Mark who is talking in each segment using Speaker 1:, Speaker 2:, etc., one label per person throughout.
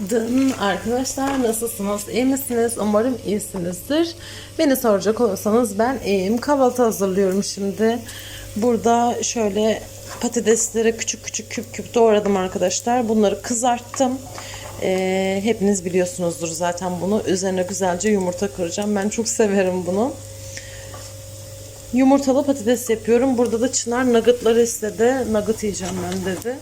Speaker 1: Günaydın arkadaşlar nasılsınız? İyi misiniz? Umarım iyisinizdir. Beni soracak olursanız ben iyiyim. Kahvaltı hazırlıyorum şimdi. Burada şöyle patatesleri küçük küçük küp küp doğradım arkadaşlar. Bunları kızarttım. Ee, hepiniz biliyorsunuzdur zaten bunu. Üzerine güzelce yumurta kıracağım. Ben çok severim bunu. Yumurtalı patates yapıyorum. Burada da Çınar nuggetları istedi. Nugget yiyeceğim ben dedi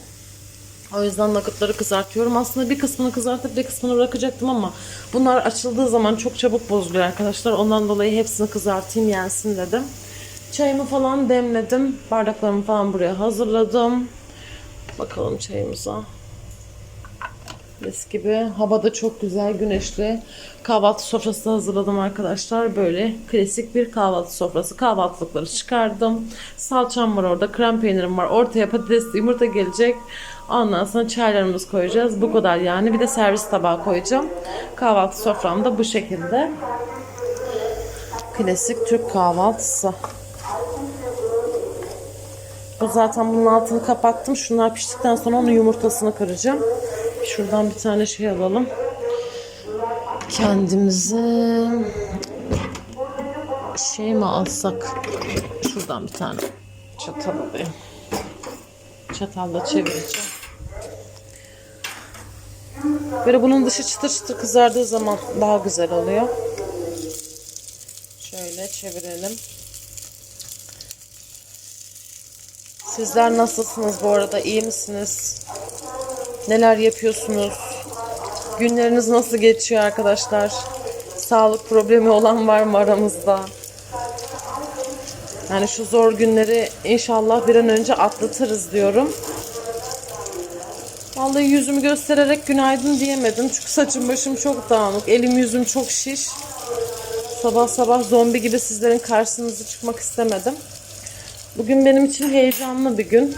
Speaker 1: o yüzden nuggetları kızartıyorum. Aslında bir kısmını kızartıp bir kısmını bırakacaktım ama bunlar açıldığı zaman çok çabuk bozuluyor arkadaşlar. Ondan dolayı hepsini kızartayım yensin dedim. Çayımı falan demledim. Bardaklarımı falan buraya hazırladım. Bakalım çayımıza. Mis gibi. Hava da çok güzel, güneşli. Kahvaltı sofrası hazırladım arkadaşlar. Böyle klasik bir kahvaltı sofrası. Kahvaltılıkları çıkardım. Salçam var orada, krem peynirim var. Ortaya patatesli yumurta gelecek. Ondan sonra çaylarımızı koyacağız. Bu kadar yani. Bir de servis tabağı koyacağım. Kahvaltı sofram da bu şekilde. Klasik Türk kahvaltısı. Zaten bunun altını kapattım. Şunlar piştikten sonra onun yumurtasını kıracağım. Şuradan bir tane şey alalım. Kendimize şey mi alsak? Şuradan bir tane çatal alayım. Çatalla çevireceğim. Böyle bunun dışı çıtır çıtır kızardığı zaman daha güzel oluyor. Şöyle çevirelim. Sizler nasılsınız bu arada? İyi misiniz? Neler yapıyorsunuz? Günleriniz nasıl geçiyor arkadaşlar? Sağlık problemi olan var mı aramızda? Yani şu zor günleri inşallah bir an önce atlatırız diyorum. Vallahi yüzümü göstererek günaydın diyemedim. Çünkü saçım başım çok dağınık. Elim yüzüm çok şiş. Sabah sabah zombi gibi sizlerin karşınıza çıkmak istemedim. Bugün benim için heyecanlı bir gün.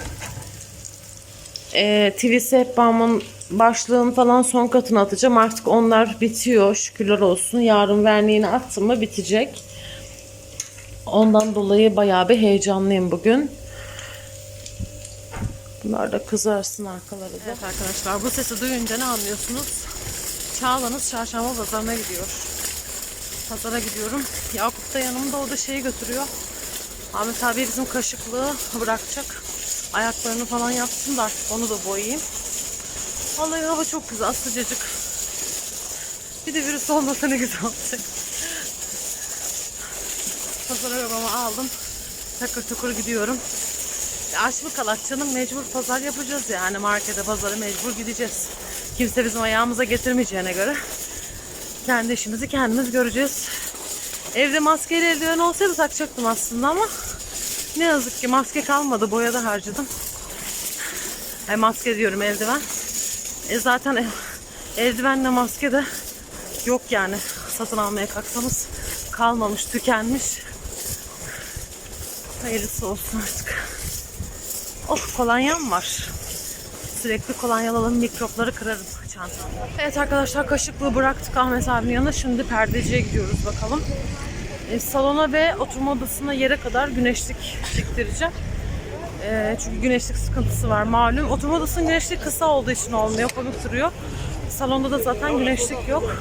Speaker 1: Ee, TV sehpamın başlığın falan son katını atacağım. Artık onlar bitiyor. Şükürler olsun. Yarın verniğini attım mı bitecek. Ondan dolayı bayağı bir heyecanlıyım bugün. Bunlar da kızarsın arkaları da. Evet arkadaşlar bu sesi duyunca ne anlıyorsunuz? Çağla'nız çarşamba pazarına gidiyor. Pazara gidiyorum. Yakup da yanımda o da şeyi götürüyor. Ahmet abi bizim kaşıklığı bırakacak. Ayaklarını falan yapsın onu da boyayayım. Vallahi hava çok güzel sıcacık. Bir de virüs olmasa ne güzel olacak. Pazar arabamı aldım. Takır tukur gidiyorum. Aç mı kalak canım mecbur pazar yapacağız yani markete pazara mecbur gideceğiz. Kimse bizim ayağımıza getirmeyeceğine göre kendi işimizi kendimiz göreceğiz. Evde maskeli eldiven olsaydı takacaktım aslında ama ne yazık ki maske kalmadı boyada harcadım. Ay maske diyorum eldiven. E zaten ev, eldivenle maske de yok yani satın almaya kalksanız kalmamış tükenmiş. Hayırlısı olsun artık. Oh kolonyam var. Sürekli kolonyalalım mikropları kırarım çantamda. Evet arkadaşlar kaşıklığı bıraktık Ahmet abinin yanına. Şimdi perdeciye gidiyoruz bakalım. E, salona ve oturma odasına yere kadar güneşlik diktireceğim. E, çünkü güneşlik sıkıntısı var malum. Oturma odasının güneşliği kısa olduğu için olmuyor. Komik duruyor. Salonda da zaten güneşlik yok.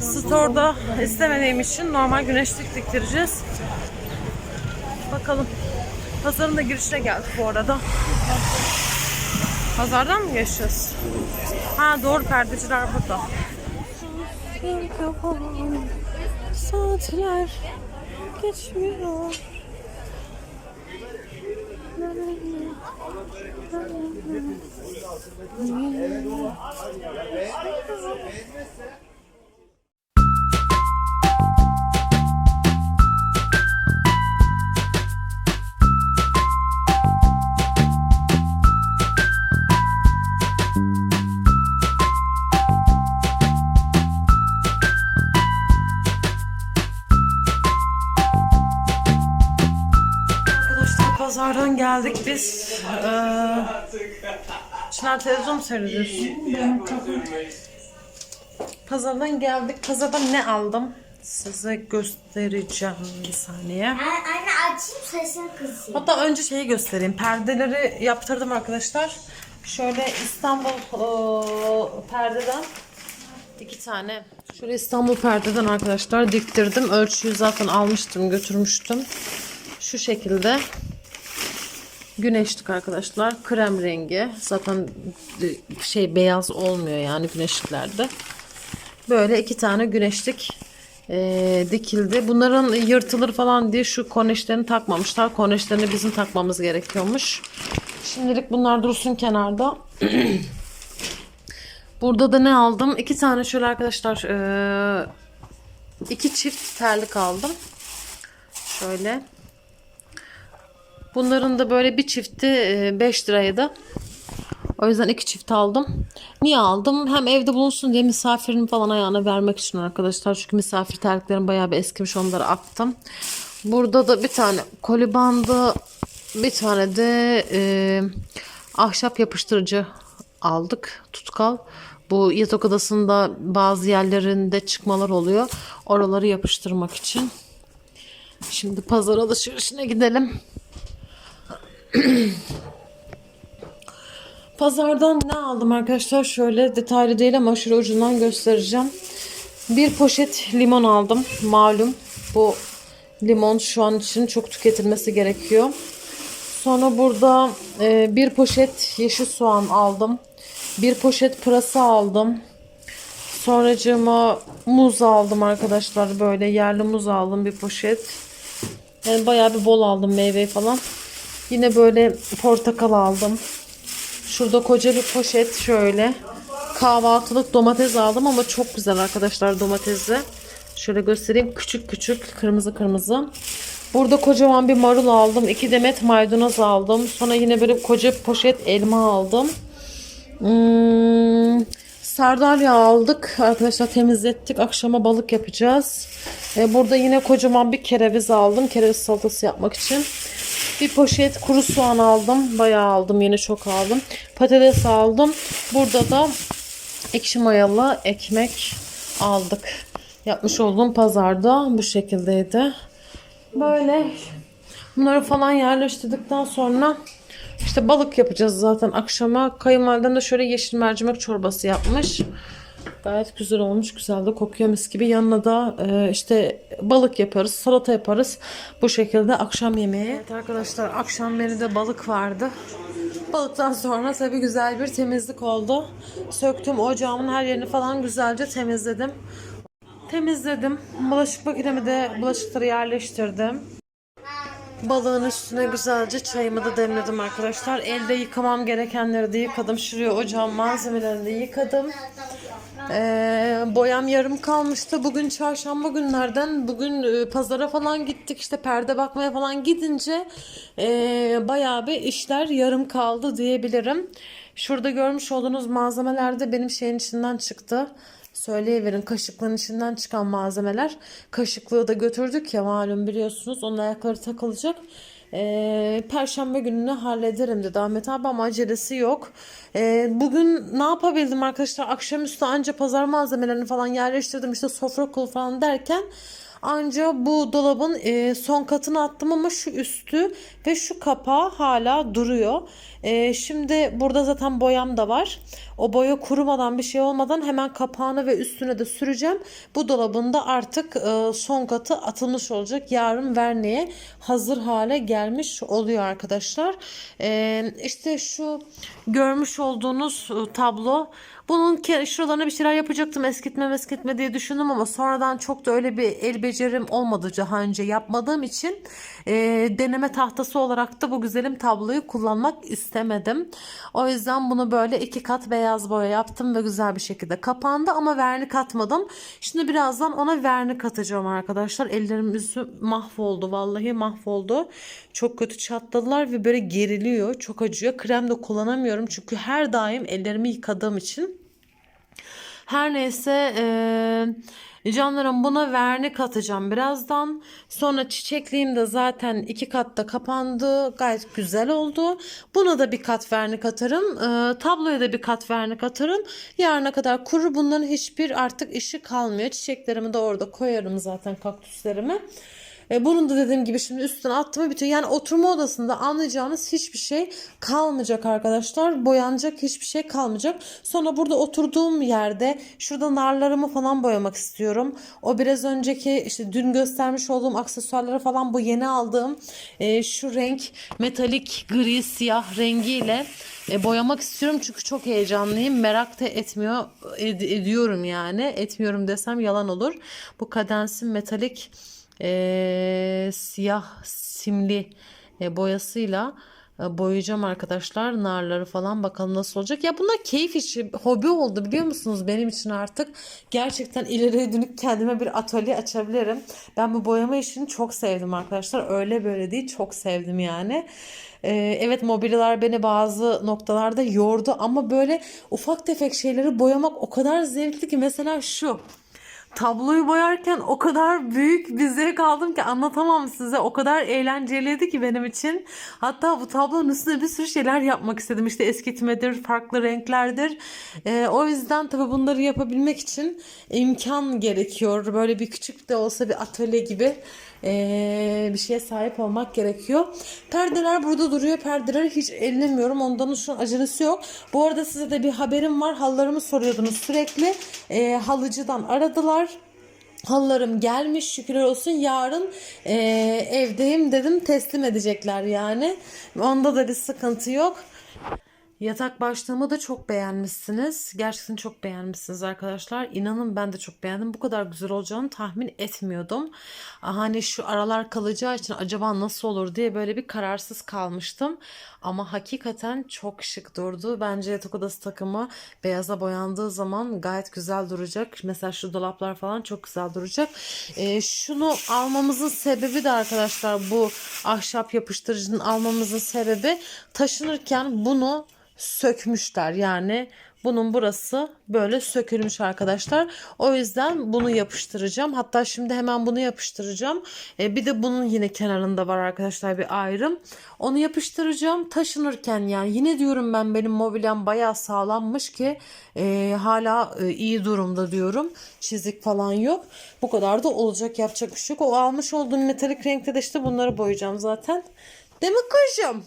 Speaker 1: Store'da istemediğim için normal güneşlik diktireceğiz. Bakalım. Pazarın da girişine geldik bu arada. Pazardan mı geçeceğiz? Ha doğru perdeciler burada. Saatler geçmiyor. Arkadaşlar geldik biz. Ee, Çınar televizyon mu seyrediyorsun? Pazardan geldik. Pazardan ne aldım? Size göstereceğim bir saniye.
Speaker 2: Anne, açayım sesini kısayım.
Speaker 1: Hatta önce şeyi göstereyim. Perdeleri yaptırdım arkadaşlar. Şöyle İstanbul eee, perdeden iki tane. Şöyle İstanbul perdeden arkadaşlar diktirdim. Ölçüyü zaten almıştım, götürmüştüm. Şu şekilde güneşlik arkadaşlar. Krem rengi. Zaten şey beyaz olmuyor yani güneşliklerde. Böyle iki tane güneşlik eee, dikildi. Bunların yırtılır falan diye şu korneşlerini takmamışlar. Korneşlerini bizim takmamız gerekiyormuş. Şimdilik bunlar dursun kenarda. Burada da ne aldım? İki tane şöyle arkadaşlar eee, iki çift terlik aldım. Şöyle. Bunların da böyle bir çifti 5 liraydı. O yüzden iki çift aldım. Niye aldım? Hem evde bulunsun diye misafirin falan ayağına vermek için arkadaşlar. Çünkü misafir terliklerim bayağı bir eskimiş onları attım. Burada da bir tane koli bandı, bir tane de e, ahşap yapıştırıcı aldık. Tutkal. Bu yatak odasında bazı yerlerinde çıkmalar oluyor. Oraları yapıştırmak için. Şimdi pazar alışverişine gidelim. Pazardan ne aldım arkadaşlar? Şöyle detaylı değil ama şöyle ucundan göstereceğim. Bir poşet limon aldım. Malum bu limon şu an için çok tüketilmesi gerekiyor. Sonra burada e, bir poşet yeşil soğan aldım. Bir poşet pırasa aldım. Sonracığıma muz aldım arkadaşlar. Böyle yerli muz aldım bir poşet. Yani bayağı bir bol aldım meyve falan. Yine böyle portakal aldım. Şurada koca bir poşet şöyle. Kahvaltılık domates aldım ama çok güzel arkadaşlar domatesi. Şöyle göstereyim. Küçük küçük kırmızı kırmızı. Burada kocaman bir marul aldım. iki demet maydanoz aldım. Sonra yine böyle koca poşet elma aldım. Hmm, sardalya aldık. Arkadaşlar temizlettik. Akşama balık yapacağız. E, burada yine kocaman bir kereviz aldım. Kereviz salatası yapmak için. Bir poşet kuru soğan aldım. Bayağı aldım. Yine çok aldım. Patates aldım. Burada da ekşi mayalı ekmek aldık. Yapmış olduğum pazarda bu şekildeydi. Böyle bunları falan yerleştirdikten sonra işte balık yapacağız zaten akşama. Kayınvalidem de şöyle yeşil mercimek çorbası yapmış. Gayet güzel olmuş. Güzel de kokuyor mis gibi. Yanına da e, işte balık yaparız, salata yaparız. Bu şekilde akşam yemeği. Evet arkadaşlar akşam menüde balık vardı. Balıktan sonra tabii güzel bir temizlik oldu. Söktüm ocağımın her yerini falan güzelce temizledim. Temizledim. Bulaşık makinemi de bulaşıkları yerleştirdim. Balığın üstüne güzelce çayımı da demledim arkadaşlar. Elde yıkamam gerekenleri de yıkadım. Şuraya ocağın malzemelerini de yıkadım. Ee, boyam yarım kalmıştı. Bugün çarşamba günlerden bugün e, pazara falan gittik. İşte perde bakmaya falan gidince e, bayağı bir işler yarım kaldı diyebilirim. Şurada görmüş olduğunuz malzemeler de benim şeyin içinden çıktı. Söyleyiverin kaşıklığın içinden çıkan malzemeler. Kaşıklığı da götürdük ya malum biliyorsunuz. Onun ayakları takılacak. Ee, Perşembe gününü hallederim dedi Ahmet abi ama acelesi yok. Ee, bugün ne yapabildim arkadaşlar? Akşamüstü anca pazar malzemelerini falan yerleştirdim. İşte sofra kul falan derken Anca bu dolabın e, son katını attım ama şu üstü ve şu kapağı hala duruyor. E, şimdi burada zaten boyam da var. O boya kurumadan bir şey olmadan hemen kapağını ve üstüne de süreceğim. Bu dolabın da artık e, son katı atılmış olacak. Yarın verniğe hazır hale gelmiş oluyor arkadaşlar. E, işte şu görmüş olduğunuz e, tablo bunun şuralarına bir şeyler yapacaktım eskitme eskitme diye düşündüm ama sonradan çok da öyle bir el becerim olmadı daha önce yapmadığım için e, deneme tahtası olarak da bu güzelim tabloyu kullanmak istemedim. O yüzden bunu böyle iki kat beyaz boya yaptım ve güzel bir şekilde kapandı ama vernik atmadım. Şimdi birazdan ona vernik atacağım arkadaşlar. Ellerim yüzü mahvoldu vallahi mahvoldu. Çok kötü çatladılar ve böyle geriliyor. Çok acıyor. Krem de kullanamıyorum çünkü her daim ellerimi yıkadığım için. Her neyse eee canlarım buna vernik atacağım birazdan. Sonra çiçekliğim de zaten iki katta kapandı. Gayet güzel oldu. Buna da bir kat vernik atarım. Eee, tabloya da bir kat vernik atarım. Yarına kadar kurur. Bunların hiçbir artık işi kalmıyor. Çiçeklerimi de orada koyarım zaten kaktüslerimi. E, bunun da dediğim gibi şimdi üstüne attım bitiyor. Yani oturma odasında anlayacağınız hiçbir şey kalmayacak arkadaşlar. Boyanacak hiçbir şey kalmayacak. Sonra burada oturduğum yerde şurada narlarımı falan boyamak istiyorum. O biraz önceki işte dün göstermiş olduğum aksesuarları falan bu yeni aldığım e, şu renk metalik gri siyah rengiyle e, boyamak istiyorum çünkü çok heyecanlıyım. Merak da etmiyor ed- ediyorum yani. Etmiyorum desem yalan olur. Bu kadensin metalik e, siyah simli e, boyasıyla e, boyayacağım arkadaşlar. Narları falan bakalım nasıl olacak. Ya bunlar keyif işi, hobi oldu biliyor musunuz benim için artık. Gerçekten ileriye dönük kendime bir atölye açabilirim. Ben bu boyama işini çok sevdim arkadaşlar. Öyle böyle değil çok sevdim yani. Ee, evet mobilyalar beni bazı noktalarda yordu ama böyle ufak tefek şeyleri boyamak o kadar zevkli ki mesela şu tabloyu boyarken o kadar büyük bir zevk aldım ki anlatamam size. O kadar eğlenceliydi ki benim için. Hatta bu tablonun üstünde bir sürü şeyler yapmak istedim. İşte eskitmedir, farklı renklerdir. Ee, o yüzden tabii bunları yapabilmek için imkan gerekiyor. Böyle bir küçük de olsa bir atölye gibi ee, bir şeye sahip olmak gerekiyor. Perdeler burada duruyor. Perdeleri hiç ellemiyorum. Ondan şu acelesi yok. Bu arada size de bir haberim var. Hallarımı soruyordunuz sürekli. Ee, halıcıdan aradılar. Halılarım gelmiş şükürler olsun yarın e, evdeyim dedim teslim edecekler yani onda da bir sıkıntı yok. Yatak başlığımı da çok beğenmişsiniz. Gerçekten çok beğenmişsiniz arkadaşlar. İnanın ben de çok beğendim. Bu kadar güzel olacağını tahmin etmiyordum. Hani şu aralar kalacağı için acaba nasıl olur diye böyle bir kararsız kalmıştım. Ama hakikaten çok şık durdu. Bence yatak odası takımı beyaza boyandığı zaman gayet güzel duracak. Mesela şu dolaplar falan çok güzel duracak. Ee, şunu almamızın sebebi de arkadaşlar bu ahşap yapıştırıcının almamızın sebebi taşınırken bunu sökmüşler. Yani bunun burası böyle sökülmüş arkadaşlar. O yüzden bunu yapıştıracağım. Hatta şimdi hemen bunu yapıştıracağım. E, bir de bunun yine kenarında var arkadaşlar bir ayrım. Onu yapıştıracağım. Taşınırken yani yine diyorum ben benim mobilyam bayağı sağlammış ki e, hala e, iyi durumda diyorum. Çizik falan yok. Bu kadar da olacak yapacak bir şey yok. O almış olduğum metalik renkte de işte bunları boyayacağım zaten. Değil mi kuşum?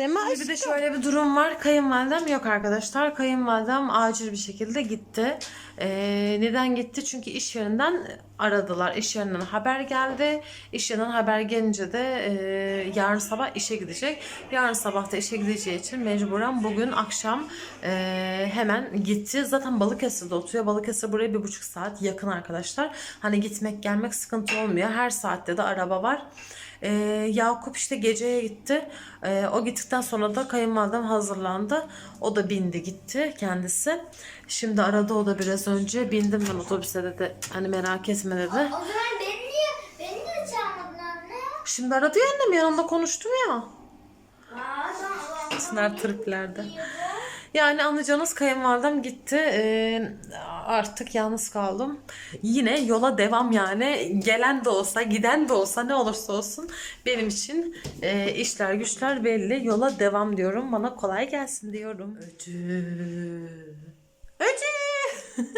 Speaker 1: Değil mi Bir de şöyle bir durum var. Kayınvalidem yok arkadaşlar. Kayınvalidem acil bir şekilde gitti. Ee, neden gitti? Çünkü iş yerinden aradılar. İş yerinden haber geldi. İş yerinden haber gelince de e, yarın sabah işe gidecek. Yarın sabah da işe gideceği için mecburen bugün akşam e, hemen gitti. Zaten Balıkesir'de oturuyor. Balıkesir buraya bir buçuk saat yakın arkadaşlar. Hani gitmek gelmek sıkıntı olmuyor. Her saatte de araba var. Ee, Yakup işte geceye gitti. Ee, o gittikten sonra da kayınvalidem hazırlandı. O da bindi gitti kendisi. Şimdi aradı o da biraz önce. Bindim ben otobüse dedi. Hani merak etme dedi.
Speaker 2: O zaman beni niye, beni niye çağırmadın anne?
Speaker 1: Şimdi aradı ya annem yanımda konuştum ya.
Speaker 2: Aa.
Speaker 1: Sınar triplerde. Yani anlayacağınız kayınvalidem gitti. Ee, artık yalnız kaldım. Yine yola devam yani. Gelen de olsa, giden de olsa ne olursa olsun benim için e, işler güçler belli. Yola devam diyorum. Bana kolay gelsin diyorum. Öcü. Öcü.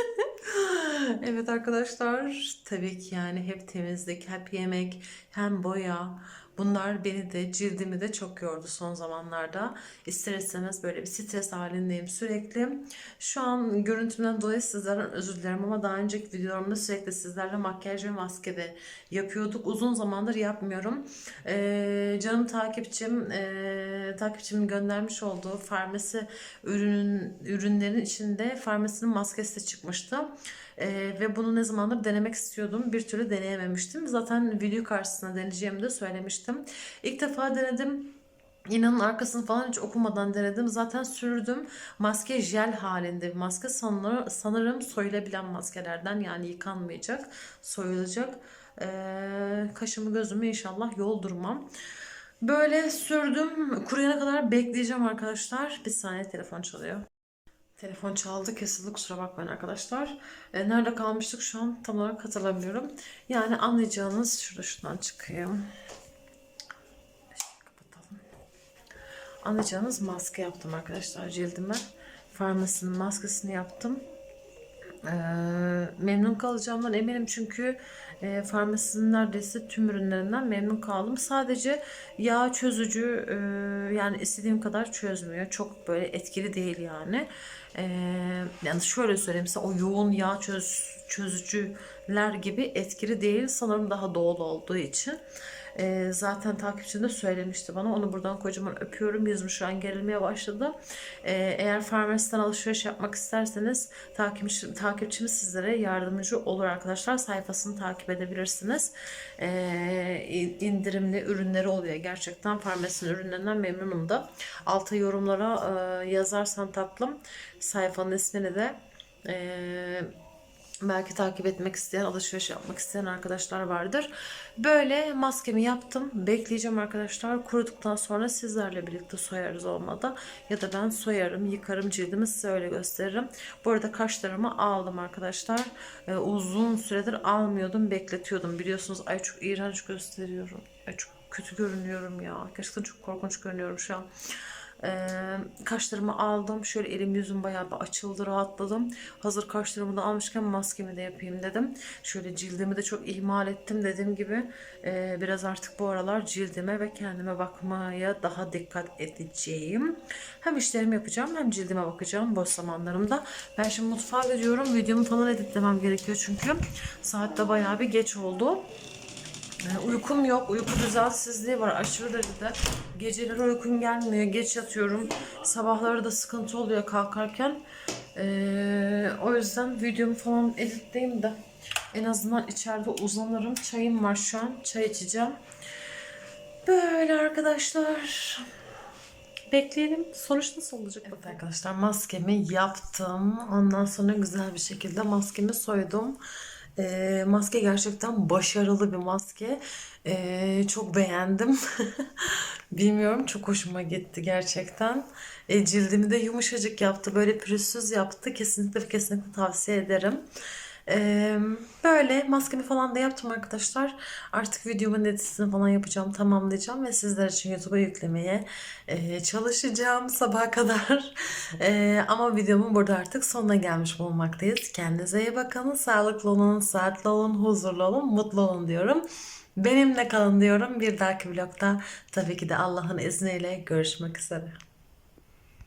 Speaker 1: evet arkadaşlar tabii ki yani hep temizlik, hep yemek, hem boya. Bunlar beni de cildimi de çok yordu son zamanlarda. İster istemez böyle bir stres halindeyim sürekli. Şu an görüntümden dolayı sizlerden özür dilerim ama daha önceki videolarımda sürekli sizlerle makyaj ve maske de yapıyorduk. Uzun zamandır yapmıyorum. Ee, canım takipçim, e, takipçimin göndermiş olduğu farmasi ürünün ürünlerin içinde farmasinin maskesi de çıkmıştı. Ee, ve bunu ne zamandır denemek istiyordum. Bir türlü deneyememiştim. Zaten video karşısında deneyeceğimi de söylemiştim. İlk defa denedim. İnanın arkasını falan hiç okumadan denedim. Zaten sürdüm. Maske jel halinde bir maske. Sanırım, sanırım soyulabilen maskelerden yani yıkanmayacak, soyulacak. Ee, kaşımı gözümü inşallah yoldurmam. Böyle sürdüm. Kuruyana kadar bekleyeceğim arkadaşlar. Bir saniye telefon çalıyor. Telefon çaldı kesildi kusura bakmayın arkadaşlar. E, nerede kalmıştık şu an tam olarak hatırlamıyorum. Yani anlayacağınız şurada şuradan çıkayım. Kapatalım. Anlayacağınız maske yaptım arkadaşlar cildime. Farmasinin maskesini yaptım. Ee, memnun kalacağımdan eminim çünkü e, farmasinin neredeyse tüm ürünlerinden memnun kaldım. Sadece yağ çözücü e, yani istediğim kadar çözmüyor. Çok böyle etkili değil yani. Ee, yani şöyle söyleyeyim size o yoğun yağ çöz, çözücüler gibi etkili değil. Sanırım daha doğal olduğu için. Ee, zaten takipçim de söylemişti bana. Onu buradan kocaman öpüyorum. Yüzüm şu an gerilmeye başladı. Ee, eğer farmasiden alışveriş yapmak isterseniz takipçim, takipçimiz sizlere yardımcı olur arkadaşlar. Sayfasını takip edebilirsiniz. Ee, indirimli ürünleri oluyor. Gerçekten farmasinin ürünlerinden memnunum da. Alta yorumlara e, yazarsan tatlım sayfanın ismini de e, Belki takip etmek isteyen, alışveriş yapmak isteyen arkadaşlar vardır. Böyle maskemi yaptım. Bekleyeceğim arkadaşlar. Kuruduktan sonra sizlerle birlikte soyarız olmadı. Ya da ben soyarım, yıkarım cildimi size öyle gösteririm. Bu arada kaşlarımı aldım arkadaşlar. Ee, uzun süredir almıyordum, bekletiyordum. Biliyorsunuz ay çok iğrenç gösteriyorum. Ay çok kötü görünüyorum ya. Gerçekten çok korkunç görünüyorum şu an. Ee, kaşlarımı aldım. Şöyle elim yüzüm bayağı bir açıldı, rahatladım. Hazır kaşlarımı da almışken maskemi de yapayım dedim. Şöyle cildimi de çok ihmal ettim dediğim gibi. e, biraz artık bu aralar cildime ve kendime bakmaya daha dikkat edeceğim. Hem işlerimi yapacağım hem cildime bakacağım boş zamanlarımda. Ben şimdi mutfağa gidiyorum. Videomu falan editlemem gerekiyor çünkü. Saat de bayağı bir geç oldu. Ee, Uykum yok. Uyku düzensizliği var aşırı derecede. Geceleri uykum gelmiyor. Geç yatıyorum. Sabahları da sıkıntı oluyor kalkarken. Ee, o yüzden videomu falan editleyeyim de en azından içeride uzanırım. Çayım var şu an. Çay içeceğim. Böyle arkadaşlar. Bekleyelim. Sonuç nasıl olacak? Evet arkadaşlar maskemi yaptım. Ondan sonra güzel bir şekilde maskemi soydum. Ee, maske gerçekten başarılı bir maske. Ee, çok beğendim. Bilmiyorum çok hoşuma gitti gerçekten. Ee, cildimi de yumuşacık yaptı. Böyle pürüzsüz yaptı. Kesinlikle kesinlikle tavsiye ederim. Böyle maskemi falan da yaptım arkadaşlar. Artık videomun editini falan yapacağım, tamamlayacağım ve sizler için YouTube'a yüklemeye çalışacağım sabaha kadar. Ama videomun burada artık sonuna gelmiş bulunmaktayız. Kendinize iyi bakın, sağlıklı olun, saatli olun, huzurlu olun, mutlu olun diyorum. Benimle kalın diyorum. Bir dahaki vlogda tabii ki de Allah'ın izniyle görüşmek üzere.